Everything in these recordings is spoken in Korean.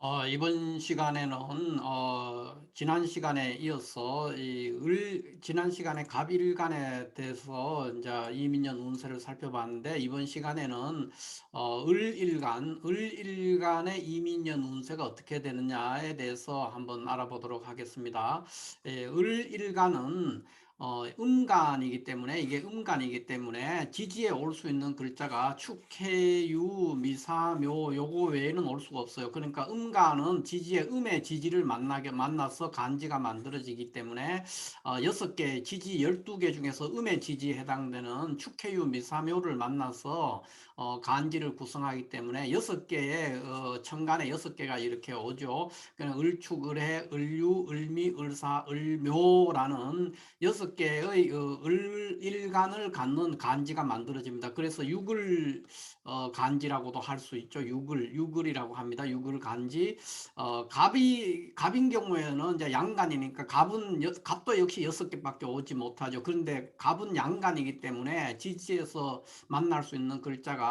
어, 이번 시간에는 어, 지난 시간에 이어서 이 을, 지난 시간에 갑일간에 대해서 이제 이민년 운세를 살펴봤는데 이번 시간에는 어, 을일간, 을일간의 이민년 운세가 어떻게 되느냐에 대해서 한번 알아보도록 하겠습니다. 예, 을일간은 어, 음간이기 때문에 이게 음간이기 때문에 지지에 올 수 있는 글자가 축해유 미사묘 요거 외에는 올 수가 없어요. 그러니까 음간은 지지의 음의 지지를 만나게 만나서 간지가 만들어지기 때문에 어, 여섯 개 지지 열두 개 중에서 음의 지지에 해당되는 축해유 미사묘를 만나서 어, 간지를 구성하기 때문에 여섯 개의 어, 천간에 여섯 개가 이렇게 오죠. 그냥 을축, 을해, 을유, 을미, 을사, 을묘라는 여섯 개의 어, 을, 일간을 갖는 간지가 만들어집니다. 그래서 육을 어, 간지라고도 할 수 있죠. 육을, 육을이라고 합니다. 육을 간지. 어, 갑이, 갑인 경우에는 이제 양간이니까 갑은, 여, 갑도 역시 여섯 개밖에 오지 못하죠. 그런데 갑은 양간이기 때문에 지지에서 만날 수 있는 글자가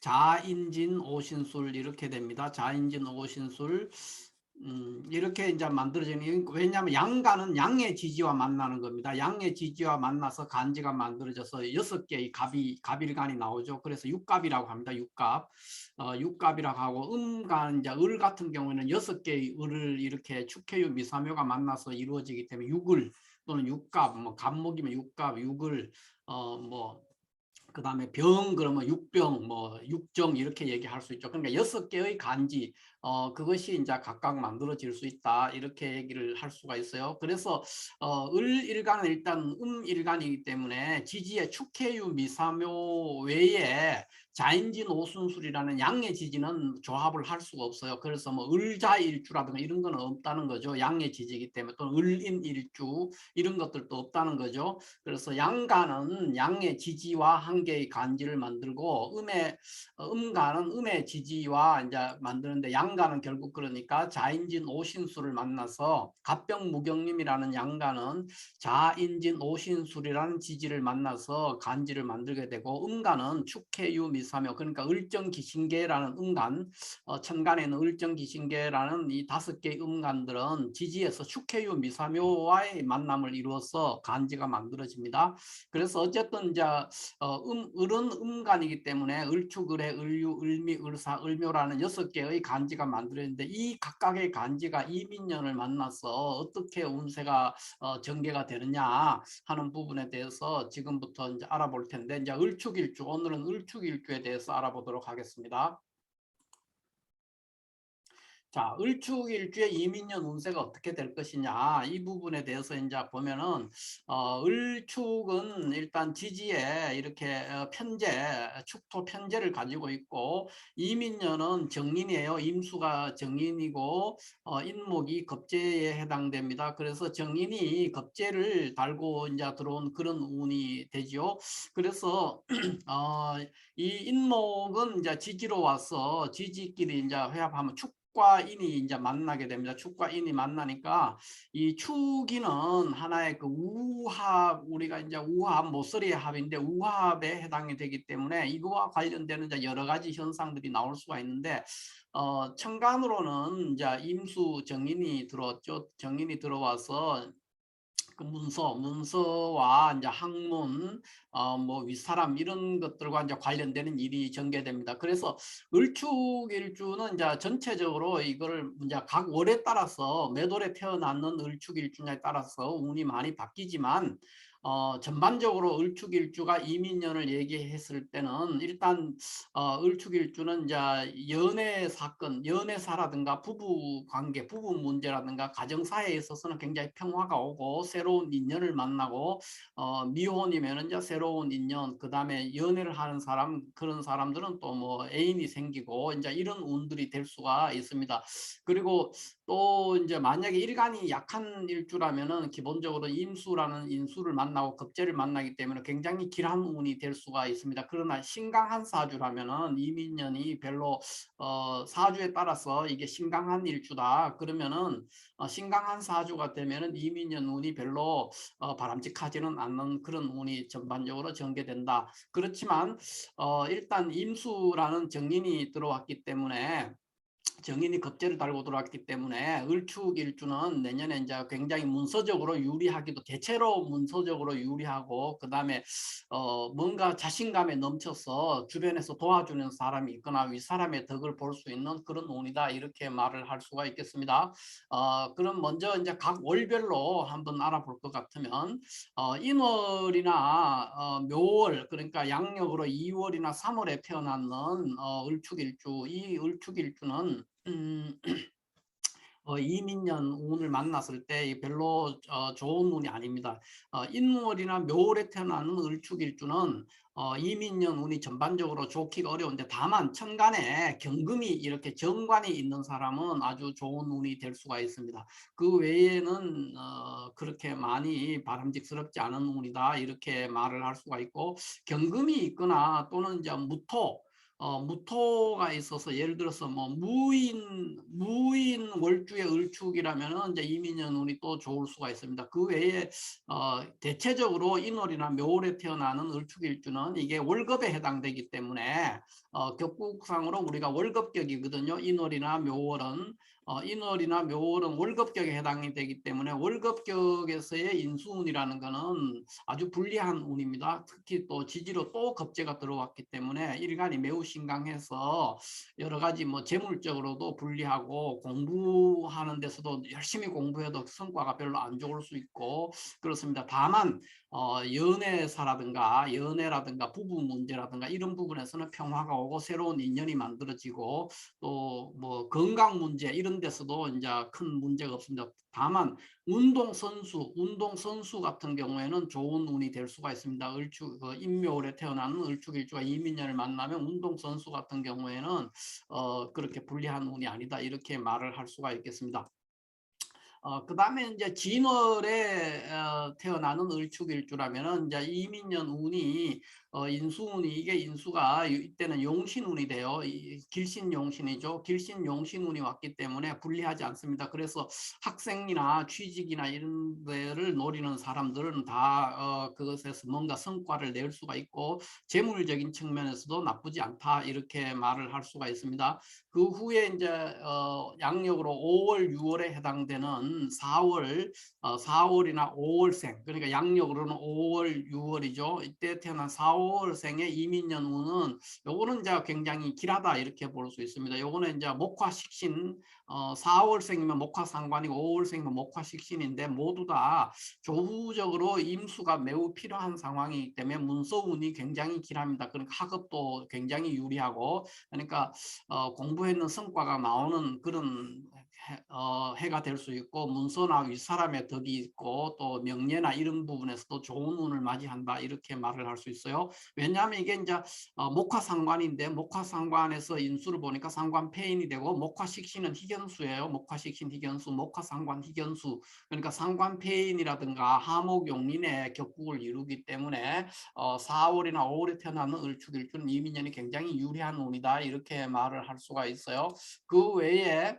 자인진, 오신술 이렇게 됩니다. 자인진, 오신술. 음, 이렇게 이제 만들어지는 왜냐하면 양간은 양의 지지와 만나는 겁니다. 양의 지지와 만나서 간지가 만들어져서 여섯 개의 갑이 갑일간이 나오죠. 그래서 육갑이라고 합니다. 육갑, 어, 육갑이라고 하고 음간 이제 을 같은 경우에는 여섯 개의 을을 이렇게 축해유 미사묘가 만나서 이루어지기 때문에 육을 또는 육갑, 뭐 갑목이면 육갑, 육을 어뭐 그 다음에 병 그러면 육병 뭐 육정 이렇게 얘기할 수 있죠. 그러니까 여섯 개의 간지 어 그것이 이제 각각 만들어질 수 있다 이렇게 얘기를 할 수가 있어요. 그래서 어 을일간은 일단 음일간이기 때문에 지지의 축해유 미사묘 외에 자인진 오순술이라는 양의 지지는 조합을 할 수가 없어요. 그래서 뭐 을자일주라든가 이런 거는 없다는 거죠. 양의 지지이기 때문에 또 을인일주 이런 것들도 없다는 거죠. 그래서 양간은 양의 지지와 한 개의 간지를 만들고 음의 어, 음간은 음의 지지와 이제 만드는데 양 간은 결국 그러니까 자인진 오신술을 만나서 갑병무경님이라는 양간은 자인진 오신술이라는 지지를 만나서 간지를 만들게 되고 음간은 축해유 미사묘 그러니까 을정기신계라는 음간 어, 천간에는 을정기신계라는 이 다섯 개의 음간들은 지지에서 축해유 미사묘와의 만남을 이루어서 간지가 만들어집니다. 그래서 어쨌든 이제 어, 음, 을은 음간이기 때문에 을축, 을해, 을유, 을미, 을사, 을묘라는 여섯 개의 간지가 만들어지는데 이 각각의 간지가 이민년을 만나서 어떻게 운세가 어, 전개가 되느냐 하는 부분에 대해서 지금부터 이제 알아볼 텐데 이제 을축일주 오늘은 을축일주 일주에 대해서 알아보도록 하겠습니다. 자, 을축일주의 이민년 운세가 어떻게 될 것이냐 이 부분에 대해서 이제 보면은 어, 을축은 일단 지지에 이렇게 어, 편제, 축토 편제를 가지고 있고 이민년은 정인이에요. 임수가 정인이고 어, 인목이 겁제에 해당됩니다. 그래서 정인이 겁제를 달고 이제 들어온 그런 운이 되지요. 그래서 어, 이 인목은 이제 지지로 와서 지지끼리 이제 회합하면 축 축과 인이 이제 만나게 됩니다. 축과 인이 만나니까 이 축이는 하나의 그 우합 우리가 이제 우합 모서리의 합인데 우합에 해당이 되기 때문에 이거와 관련되는 이제 여러 가지 현상들이 나올 수가 있는데 어 천간으로는 이제 임수 정인이 들어왔죠. 정인이 들어와서 그 문서, 문서와 이제 학문, 어, 뭐 윗사람 이런 것들과 이제 관련되는 일이 전개됩니다. 그래서 을축일주는 이제 전체적으로 이거를 이제 각 월에 따라서 몇 월에 태어났는 을축일주냐에 따라서 운이 많이 바뀌지만 어, 전반적으로 을축일주가 이민년을 얘기했을 때는 일단 어, 을축일주는 이제 연애 사건, 연애사라든가 부부 관계, 부부 문제라든가 가정사에 있어서는 굉장히 평화가 오고 새로운 인연을 만나고 어, 미혼이면 이제 새로운 인연, 그 다음에 연애를 하는 사람 그런 사람들은 또 뭐 애인이 생기고 이제 이런 운들이 될 수가 있습니다. 그리고 또 이제 만약에 일간이 약한 일주라면은 기본적으로 임수라는 인수를 만나고 급제를 만나기 때문에 굉장히 길한 운이 될 수가 있습니다. 그러나 신강한 사주라면은 이민년이 별로 어 사주에 따라서 이게 신강한 일주다 그러면은 어, 신강한 사주가 되면은 이민년 운이 별로 어, 바람직하지는 않는 그런 운이 전반적으로 전개된다. 그렇지만 어 일단 임수라는 정인이 들어왔기 때문에 정인이 겁재를 달고 들어왔기 때문에 을축일주는 내년에 이제 굉장히 문서적으로 유리하기도 대체로 문서적으로 유리하고 그 다음에 어 뭔가 자신감에 넘쳐서 주변에서 도와주는 사람이 있거나 윗사람의 덕을 볼 수 있는 그런 운이다 이렇게 말을 할 수가 있겠습니다. 어 그럼 먼저 이제 각 월별로 한번 알아볼 것 같으면 어 인월이나 어 묘월 그러니까 양력으로 2월이나 3월에 태어났는 어 을축일주 이 을축일주는 음, 어, 이민년 운을 만났을 때 별로 어, 좋은 운이 아닙니다. 어, 인월이나 묘월에 태어나는 을축일주는 어, 이민년 운이 전반적으로 좋기가 어려운데 다만 천간에 경금이 이렇게 정관이 있는 사람은 아주 좋은 운이 될 수가 있습니다. 그 외에는 어, 그렇게 많이 바람직스럽지 않은 운이다 이렇게 말을 할 수가 있고 경금이 있거나 또는 이제 무토 어, 무토가 있어서 예를 들어서 뭐 무인 무인 월주의 을축이라면은 이제 이민년 운이 또 좋을 수가 있습니다. 그 외에 어, 대체적으로 인월이나 묘월에 태어나는 을축일주는 이게 월급에 해당되기 때문에 어, 격국상으로 우리가 월급격이거든요. 인월이나 묘월은 어, 인월이나 묘월은 월급격에 해당이 되기 때문에 월급격에서의 인수운이라는 것은 아주 불리한 운입니다. 특히 또 지지로 또 겁재가 들어왔기 때문에 일간이 매우 신강해서 여러 가지 뭐 재물적으로도 불리하고 공부하는 데서도 열심히 공부해도 성과가 별로 안 좋을 수 있고 그렇습니다. 다만 어, 연애사라든가 연애라든가 부부 문제라든가 이런 부분에서는 평화가 오고 새로운 인연이 만들어지고 또 뭐 건강 문제 이런 데서도 이제 큰 문제가 없습니다. 다만 운동 선수, 운동 선수 같은 경우에는 좋은 운이 될 수가 있습니다. 을축 그 인묘월에 태어나는 을축일주가 이민년을 만나면 운동 선수 같은 경우에는 어, 그렇게 불리한 운이 아니다 이렇게 말을 할 수가 있겠습니다. 어, 그 다음에 이제 진월에 어, 태어나는 을축일주라면은 이제 이민년 운이 어, 인수운이 이게 인수가 이때는 용신운이 돼요. 이, 길신용신이죠. 길신용신운이 왔기 때문에 불리하지 않습니다. 그래서 학생이나 취직이나 이런 데를 노리는 사람들은 다 어, 그것에서 뭔가 성과를 낼 수가 있고 재물적인 측면에서도 나쁘지 않다 이렇게 말을 할 수가 있습니다. 그 후에 이제 어, 양력으로 5월, 6월에 해당되는 4월, 어, 4월이나 5월생 그러니까 양력으로는 5월, 6월이죠. 이때 태어난 4월 4월생의 이민년 운은 요거는 이제 굉장히 길하다 이렇게 볼 수 있습니다. 요거는 이제 목화식신 어, 4월생이면 목화상관이고 5월생이면 목화식신인데 모두 다 조후적으로 임수가 매우 필요한 상황이기 때문에 문서운이 굉장히 길합니다. 그러니까 학업도 굉장히 유리하고 그러니까 어, 공부했는 성과가 나오는 그런 해, 어, 해가 될 수 있고 문서나 윗사람의 덕이 있고 또 명예나 이런 부분에서도 좋은 운을 맞이한다 이렇게 말을 할 수 있어요. 왜냐하면 이게 이제 어, 목화상관인데 목화상관에서 인수를 보니까 상관폐인이 되고 목화식신은 희견수예요. 목화식신 희견수, 목화상관 희견수 그러니까 상관폐인이라든가 하목용린의 격국을 이루기 때문에 어, 4월이나 5월에 태어나는 을축일주는 이민년이 굉장히 유리한 운이다 이렇게 말을 할 수가 있어요. 그 외에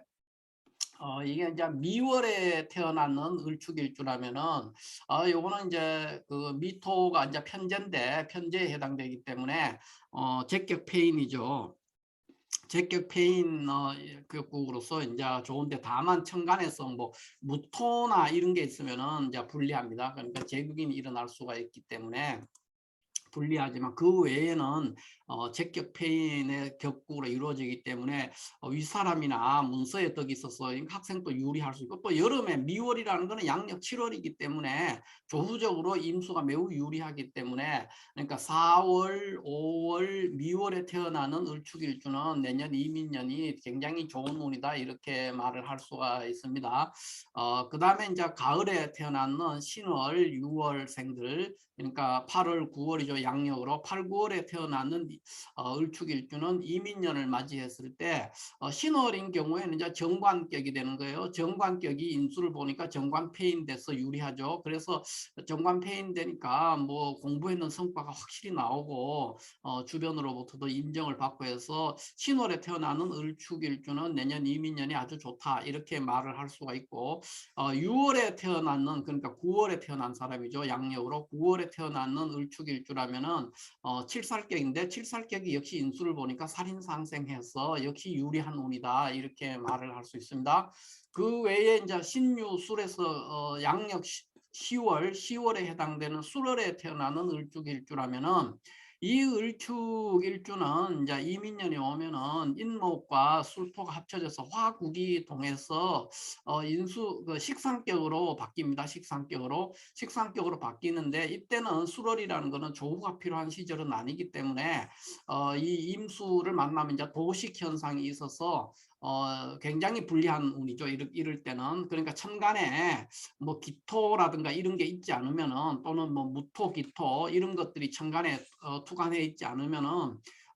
어, 이게 이제 미월에 태어나는 을축일주라면은, 어, 요거는 이제 그 미토가 이제 편제인데, 편제에 해당되기 때문에, 어, 제격 페인이죠. 제격 페인 어, 극국으로서 이제 좋은데 다만 천간에서 뭐 무토나 이런 게 있으면은 이제 불리합니다. 그러니까 제국인이 일어날 수가 있기 때문에 불리하지만 그 외에는 어, 적격 폐인의 격국으로 이루어지기 때문에 어, 윗사람이나 문서에 덕이 있어서 학생도 유리할 수 있고 또 여름에 미월이라는 것은 양력 7월이기 때문에 조후적으로 임수가 매우 유리하기 때문에 그러니까 4월, 5월, 미월에 태어나는 을축일주는 내년 이민년이 굉장히 좋은 운이다 이렇게 말을 할 수가 있습니다. 어, 그 다음에 이제 가을에 태어나는 신월, 6월생들 그러니까 8월, 9월이죠. 양력으로 8, 9월에 태어나는 어, 을축일주는 이민년을 맞이했을 때 어, 신월인 경우에는 이제 정관격이 되는 거예요. 정관격이 인수를 보니까 정관폐인 돼서 유리하죠. 그래서 정관폐인 되니까 뭐 공부했는 성과가 확실히 나오고 어, 주변으로부터도 인정을 받고 해서 신월에 태어나는 을축일주는 내년 이민년이 아주 좋다 이렇게 말을 할 수가 있고 어, 6월에 태어나는 그러니까 9월에 태어난 사람이죠. 양력으로 9월에 태어나는 을축일주라면 일주라면은 어, 칠살격인데 칠살격이 역시 인수를 보니까 살인상생해서 역시 유리한 운이다 이렇게 말을 할 수 있습니다. 그 외에 이제 신유술에서 어, 양력 10월 10월에 해당되는 수월에 태어나는 을죽일주라면은 이 을축 일주는 이제 이민년이 오면은 인목과 술토가 합쳐져서 화국이 동해서 어 인수 그 식상격으로 바뀝니다. 식상격으로 식상격으로 바뀌는데 이때는 수월이라는 것은 조후가 필요한 시절은 아니기 때문에 어 이 임수를 만나면 이제 도식 현상이 있어서 어, 굉장히 불리한 운이죠. 이럴, 이럴 때는. 그러니까 천간에 뭐 기토라든가 이런 게 있지 않으면은 또는 뭐 무토, 기토 이런 것들이 천간에 어, 투간해 있지 않으면은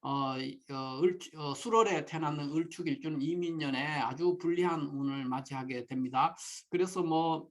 어, 어, 을, 어, 수월에 태어나는 을축일주는 이민년에 아주 불리한 운을 맞이하게 됩니다. 그래서 뭐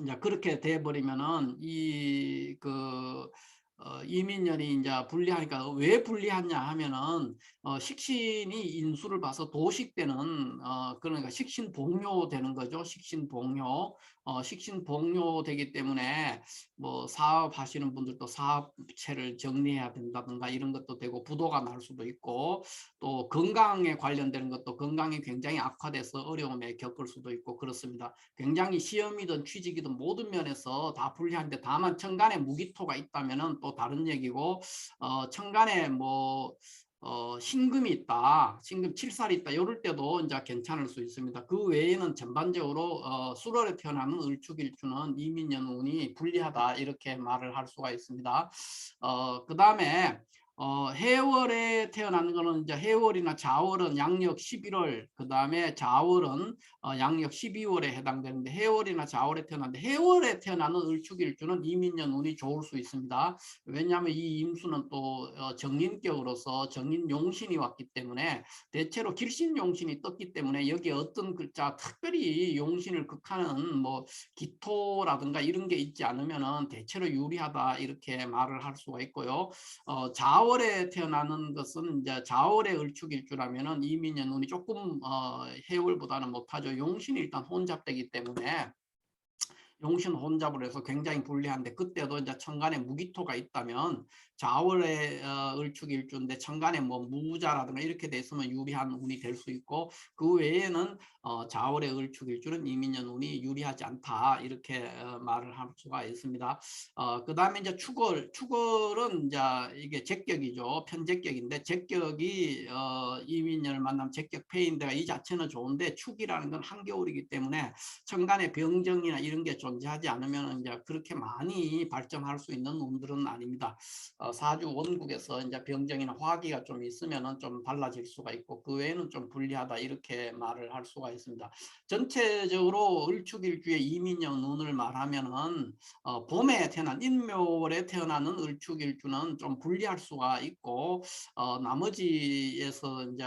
이제 그렇게 돼 버리면은 이그 어, 이민년이 이제 불리하니까 왜 불리하냐 하면은 어, 식신이 인수를 봐서 도식되는 어, 그러니까 식신 봉요되는 거죠. 식신 봉요. 어, 식신 봉요되기 때문에 뭐 사업하시는 분들도 사업체를 정리해야 된다든가 이런 것도 되고 부도가 날 수도 있고 또 건강에 관련되는 것도 건강이 굉장히 악화돼서 어려움에 겪을 수도 있고 그렇습니다. 굉장히 시험이든 취직이든 모든 면에서 다 불리한데 다만 천간에 무기토가 있다면 은 또 다른 얘기고 어, 천간에 뭐 어, 신금이 있다, 신금 칠살이 있다, 이럴 때도 이제 괜찮을 수 있습니다. 그 외에는 전반적으로 어, 수월에 태어나는 을축일주는 이민년 운이 불리하다 이렇게 말을 할 수가 있습니다. 어, 그 다음에 어, 해월에 태어나는 거는 이제 해월이나 자월은 양력 11월, 그 다음에 자월은 어, 양력 12월에 해당되는데 해월이나 자월에 태어났는데 해월에 태어나는 을축일주는 이민년 운이 좋을 수 있습니다. 왜냐하면 이 임수는 또 어, 정인격으로서 정인용신이 왔기 때문에 대체로 길신용신이 떴기 때문에 여기 어떤 글자 특별히 용신을 극하는 뭐 기토라든가 이런 게 있지 않으면 은 대체로 유리하다 이렇게 말을 할 수가 있고요. 어, 자 4월에 태어나는 것은 이제 자월의 을축일 주라면은 이민년 운이 조금 어, 해월보다는 못하죠. 용신이 일단 혼잡되기 때문에 용신 혼잡을 해서 굉장히 불리한데 그때도 이제 천간에 무기토가 있다면 자월의 어, 을축 일주인데 천간에 뭐 무자라든가 이렇게 돼 있으면 유리한 운이 될 수 있고 그 외에는 어, 자월의 을축 일주는 이민년 운이 유리하지 않다 이렇게 어, 말을 할 수가 있습니다. 어, 그 다음에 이제 축월, 축월은 이제 이게 제격이죠. 편제격인데 제격이 어, 이민년을 만나면 제격 패인데가 이 자체는 좋은데 축이라는 건 한겨울이기 때문에 천간의 병정이나 이런 게 존재하지 않으면 이제 그렇게 많이 발전할 수 있는 운들은 아닙니다. 어, 사주 원국에서 이제 병정이나 화기가 좀 있으면은 좀 달라질 수가 있고 그 외에는 좀 불리하다 이렇게 말을 할 수가 있습니다. 전체적으로 을축일주의 이민년 운을 말하면은 어, 봄에 태어난 인묘월에 태어나는 을축일주는 좀 불리할 수가 있고 어, 나머지에서 이제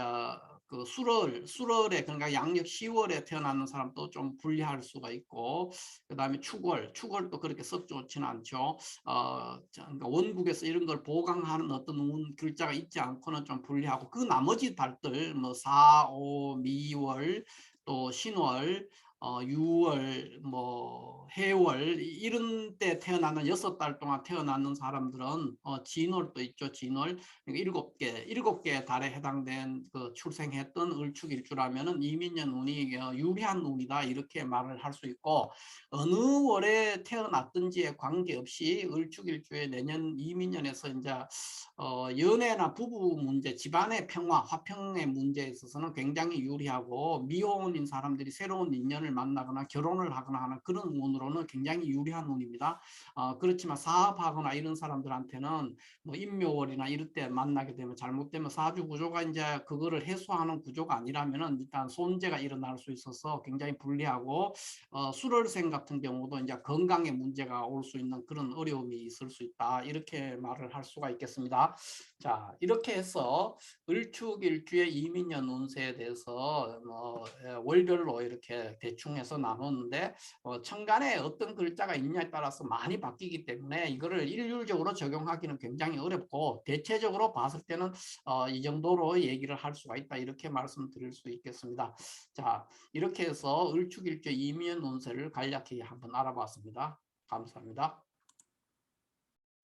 그 수월, 수월에 그러니까 양력 10월에 태어나는 사람도 좀 불리할 수가 있고 그 다음에 축월, 축월도 그렇게 썩 좋지는 않죠. 어, 그러니까 원국에서 이런 걸 보강하는 어떤 운, 글자가 있지 않고는 좀 불리하고 그 나머지 달들 뭐 4, 5, 미월 또 신월 어, 6월, 뭐 해월 이런 때 태어나는 여섯 달 동안 태어나는 사람들은 어, 진월도 있죠. 진월 그러니까 일곱 개 일곱 개 달에 해당된 그 출생했던 을축일주라면은 이민년 운이 어, 유리한 운이다 이렇게 말을 할 수 있고 어느 월에 태어났든지에 관계없이 을축일주에 내년 이민년에서 이제 어, 연애나 부부 문제, 집안의 평화, 화평의 문제에 있어서는 굉장히 유리하고 미혼인 사람들이 새로운 인연을 만나거나 결혼을 하거나 하는 그런 운으로는 굉장히 유리한 운입니다. 어, 그렇지만 사업하거나 이런 사람들한테는 뭐 인묘월이나 이럴 때 만나게 되면 잘못되면 사주 구조가 이제 그거를 해소하는 구조가 아니라면은 일단 손재가 일어날 수 있어서 굉장히 불리하고 어, 수월생 같은 경우도 이제 건강에 문제가 올 수 있는 그런 어려움이 있을 수 있다 이렇게 말을 할 수가 있겠습니다. 자 이렇게 해서 을축일주의 이민년 운세에 대해서 뭐 월별로 이렇게 대충 해서 나눴는데 어, 천간에 어떤 글자가 있냐에 따라서 많이 바뀌기 때문에 이거를 일률적으로 적용하기는 굉장히 어렵고 대체적으로 봤을 때는 어, 이 정도로 얘기를 할 수가 있다 이렇게 말씀드릴 수 있겠습니다. 자 이렇게 해서 을축일주의 이민년 운세를 간략히 한번 알아봤습니다. 감사합니다.